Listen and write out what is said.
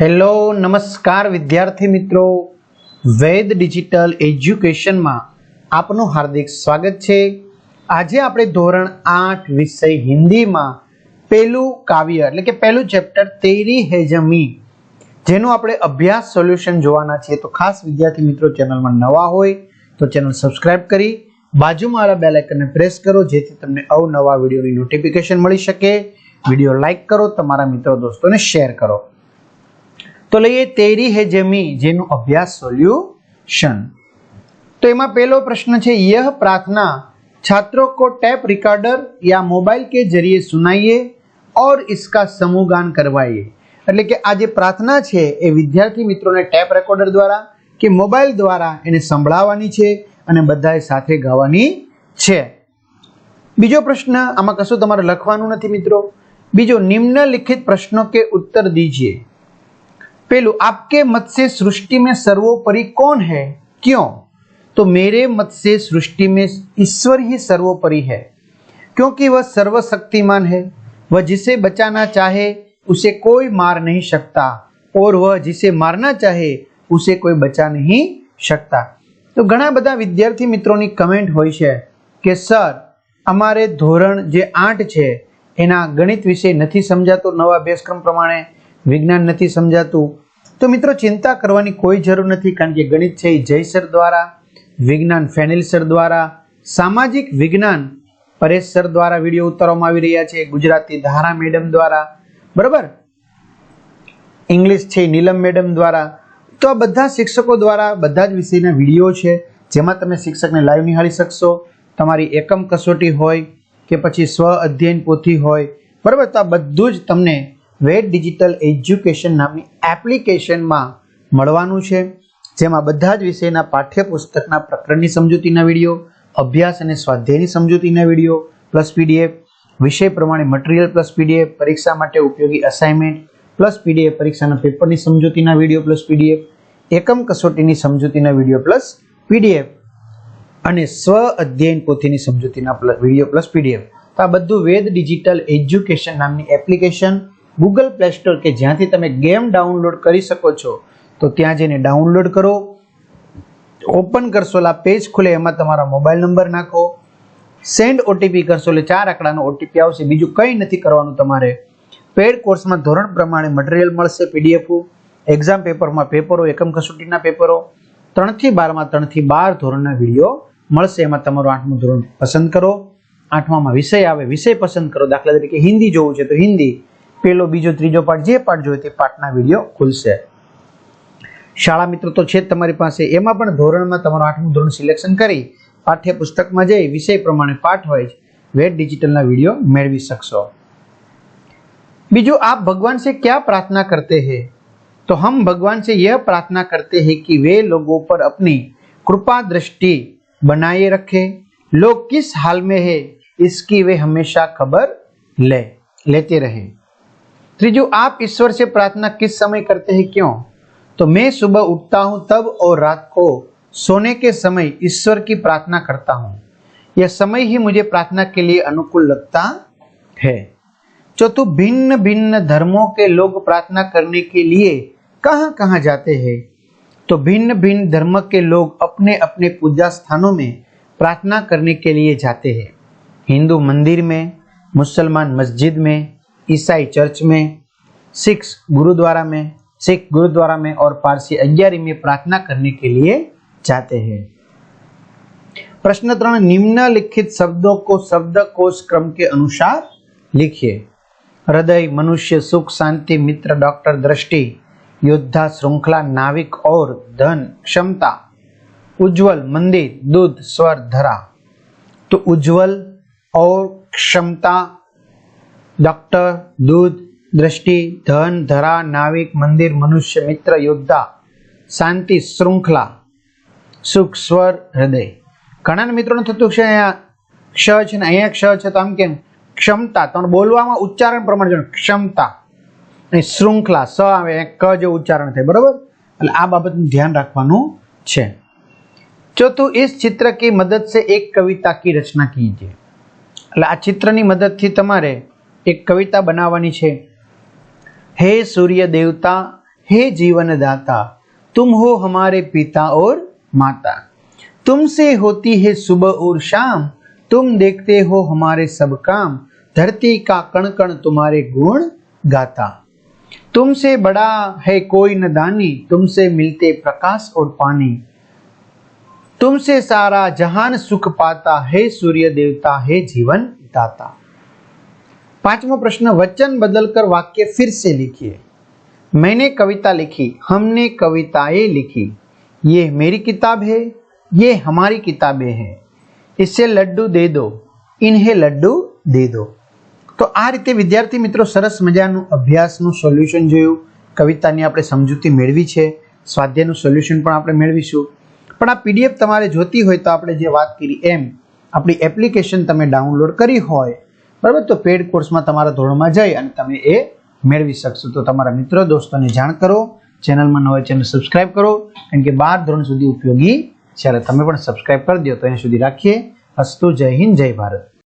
Hello, નમસ્કાર વિદ્યાર્થી મિત્રો. વેદ ડિજિટલ એજ્યુકેશનમાં આપનું હાર્દિક સ્વાગત છે. આજે આપણે ધોરણ આઠ વિષય હિન્દીમાં પહેલું કાવ્ય, એટલે કે પહેલું ચેપ્ટર, તેરી હે જમી જેનું આપણે અભ્યાસ સોલ્યુશન જોવાના છીએ. તો ખાસ વિદ્યાર્થી મિત્રો, ચેનલમાં નવા હોય તો ચેનલ સબસ્ક્રાઇબ કરી, બાજુમાં આવેલા બેલ આઇકનને પ્રેસ કરો, જેથી તમને અવનવા વિડીયોની નોટિફિકેશન મળી શકે. વીડિયો લાઇક કરો, તમારા મિત્રો, દોસ્તોને શેર કરો. તો લઈએ તેરી હે જમી જેનું અભ્યાસ સોલ્યુશન તો એમાં પહેલો પ્રશ્ન છે यह प्रार्थना छात्रों को टेप रिकॉर्डर या मोबाइल के जरिए सुनाइए और इसका समूह गान करवाइए એટલે કે આ જે પ્રાર્થના છે એ વિદ્યાર્થી મિત્રોને ટેપ રેકોર્ડર દ્વારા કે મોબાઈલ દ્વારા એને સંભળાવવાની છે અને બધાએ સાથે ગાવાની છે બીજો પ્રશ્ન આમાં કશું તમારે લખવાનું નથી મિત્રો બીજો નિમ્નલિખિત પ્રશ્નો કે उत्तर दीजिए पहलू आपके मत से सृष्टि में सर्वोपरि कौन है क्यों तो मेरे मत से सृष्टि में ईश्वर ही सर्वोपरि है क्योंकि वह सर्वशक्तिमान है वह जिसे बचाना चाहे उसे कोई मार नहीं सकता और वह जिसे मारना चाहे उसे कोई बचा नहीं શકતા તો ઘણા બધા વિદ્યાર્થી મિત્રોની કમેન્ટ હોય છે કે સર અમારે ધોરણ જે આઠ છે એના ગણિત વિષય નથી સમજાતો નવા અભ્યાસક્રમ પ્રમાણે વિજ્ઞાન નથી સમજાતું, તો મિત્રો ચિંતા કરવાની કોઈ જરૂર નથી, કારણ કે ગણિત છે એ જય દ્વારા, વિજ્ઞાન ફેનિલ સર દ્વારા, સામાજિક વિજ્ઞાન પરેશ સર દ્વારા વીડિયો ઉતારવામાં આવી રહ્યા છે, ગુજરાતી ધારા મેડમ દ્વારા, બરાબર? ઇંગ્લિશ છે નીલમ મેડમ દ્વારા, તો આ બધા શિક્ષકો દ્વારા બધા જ વિષયના વીડિયો છે, જેમાં તમે શિક્ષકને લાઈવ નિહાળી શકશો. તમારી એકમ કસોટી હોય કે પછી સ્વ અધ્યયન પોથી હોય, બરાબર? તો આ બધું જ તમને વેદ ડિજિટલ એજ્યુકેશન નામની એપ્લિકેશનમાં મળવાનું છે. જેમાં બધા જ વિષયના પાઠ્યપુસ્તકના પ્રકરણની સમજૂતીના વીડિયો, અભ્યાસ અને સ્વાધ્યાયની સમજૂતીના વીડિયો, પ્લસ પીડીએફ, વિષય પ્રમાણે મટીરિયલ પ્લસ પીડીએફ, પરીક્ષા માટે ઉપયોગી અસાઇનમેન્ટ પ્લસ પીડીએફ પરીક્ષાના પેપરની સમજૂતીના વીડિયો, પ્લસ પીડીએફ, એકમ કસોટીની સમજૂતીના વીડિયો, પ્લસ પીડીએફ, અને સ્વ અધ્યયન પોથીની સમજૂતીના વીડિયો, પ્લસ પીડીએફ. તો આ બધું વેદ ડિજિટલ એજ્યુકેશન નામની એપ્લિકેશન ગૂગલ પ્લે સ્ટોર કે જ્યાંથી તમે ગેમ ડાઉનલોડ કરી શકો છો, તો ત્યાં જઈને ડાઉનલોડ કરો. ઓપન કરશો એટલે પેજ ખુલે, એમાં તમારા મોબાઈલ નંબર નાખો. સેન્ડ ઓટીપી કરશો એટલે ચાર આંકડાનો ઓટીપી આવશે. બીજું કંઈ નથી કરવાનું તમારે. પેડ કોર્સમાં ધોરણ પ્રમાણે મટીરિયલ મળશે પીડીએફ એક્ઝામ પેપરમાં પેપરો એકમ કસોટીના પેપરો ત્રણથી બારમાં, ત્રણથી બાર ધોરણના વીડિયો મળશે. એમાં તમારું આઠમું ધોરણ પસંદ કરો. આઠમામાં વિષય આવે, વિષય પસંદ કરો. દાખલા તરીકે હિન્દી જોવું છે તો હિન્દી. પેલો બીજો ત્રીજો પાઠ જે પાઠ જોઈએ તે પાઠના વિડીયો ખુલશે શાળા મિત્રો તો છે જ તમારી પાસે એમાં પણ ધોરણમાં તમારું આઠમું ધોરણ સિલેક્શન કરી પાઠ્યપુસ્તકમાં જઈ વિષય પ્રમાણે પાઠ હોય વેદ ડિજિટલના વિડીયો મેળવી શકશો बीजू आप भगवान से क्या प्रार्थना करते हैं तो हम भगवान से यह प्रार्थना करते हैं कि वे लोगों पर अपनी कृपा दृष्टि बनाए रखे लोग किस हाल में है इसकी वे हमेशा खबर ले लेते रहे त्रिजू, आप ईश्वर से प्रार्थना किस समय करते हैं, क्यों? तो मैं सुबह उठता हूँ तब और रात को सोने के समय ईश्वर की प्रार्थना करता हूँ। यह समय ही मुझे प्रार्थना के लिए अनुकूल लगता है। चौथु भिन्न भिन्न धर्मों के लोग प्रार्थना करने के लिए कहाँ कहाँ जाते हैं? तो भिन्न भिन्न धर्म के लोग अपने अपने पूजा स्थानों में प्रार्थना करने के लिए जाते हैं। हिंदू मंदिर में, मुसलमान मस्जिद में ईसाई चर्च में, सिख गुरुद्वारा में, सिख गुरुद्वारा में और पारसी अग्यारी में प्रार्थना करने के लिए जाते हैं। प्रश्न त्रण, निम्नलिखित शब्दों को शब्द कोश क्रम के अनुसार लिखिए। हृदय, मनुष्य, सुख, शांति, मित्र, डॉक्टर, दृष्टि, योद्धा, श्रृंखला, नाविक और धन, क्षमता, उज्जवल, मंदिर, दूध, स्वर, धरा। तो उज्जवल और क्षमता ડોક્ટર, દૂધ, દ્રષ્ટિ, ધન, ધરા, નાવિક, મંદિર, મનુષ્ય, મિત્ર, યોદ્ધા, શાંતિ, શૃંખલા, સુખ, સ્વર, હૃદય. ઘણા મિત્રોને થતું છે અહીંયા ક્ષ છે ને અહીંયા ક્ષ છે તો આમ કેમ? ક્ષમતા. તો બોલવામાં ઉચ્ચારણ પ્રમાણે જોયું. ક્ષમતા. અને શૃંખલા. સ આવે ક જે ઉચ્ચારણ થાય. બરાબર? એટલે આ બાબતનું ધ્યાન રાખવાનું છે. ચોથું ઇસ ચિત્ર કી મદદ સે એક કવિતા કી રચના કીજીએ એટલે આ ચિત્રની મદદથી તમારે એક કવિતા બનાવવાની છે હે સૂર્ય દેવતા हे जीवन दाता तुम हो हमारे पिता और माता तुमसे होती है सुबह और शाम तुम देखते हो हमारे सब काम धरती का कण कण तुम्हारे गुण गाता तुमसे बड़ा है कोई न दानी तुमसे मिलते प्रकाश और पानी तुमसे सारा जहान सुख पाता है सूर्य देवता है जीवन दाता पांचवा प्रश्न वचन बदलकर वाक्य फिर से लिखिए मैंने कविता लिखी हमने कविताएं लिखी ये मेरी किताब है ये हमारी किताबें हैं इससे લડ્ડુ દે દો ઇન્હે લડ્ડુ દે દો તો આ રીતે વિદ્યાર્થી મિત્રો સરસ મજાનું અભ્યાસનું સોલ્યુશન જોયું કવિતાની આપણે સમજૂતી મેળવી છે સ્વાધ્યાયનું સોલ્યુશન પણ આપણે મેળવીશું પણ આ પીડીએફ તમારે જોતી હોય તો આપણે જે વાત કરી એમ આપણી એપ્લિકેશન તમે ડાઉનલોડ કરી હોય બરાબર? તો પેડ કોર્સમાં તમારા ધોરણમાં જઈ અને તમે એ મેળવી શકશો. તો તમારા મિત્રો, દોસ્તોને જાણ કરો, ચેનલમાં ન હોય ચેનલ સબસ્ક્રાઇબ કરો. કારણ કે બાર ધોરણ સુધી ઉપયોગી છે. તમે પણ સબસ્ક્રાઇબ કરી દો તો અહીંયા સુધી રાખીએ. અસ્તુ જય હિન્દ, જય ભારત.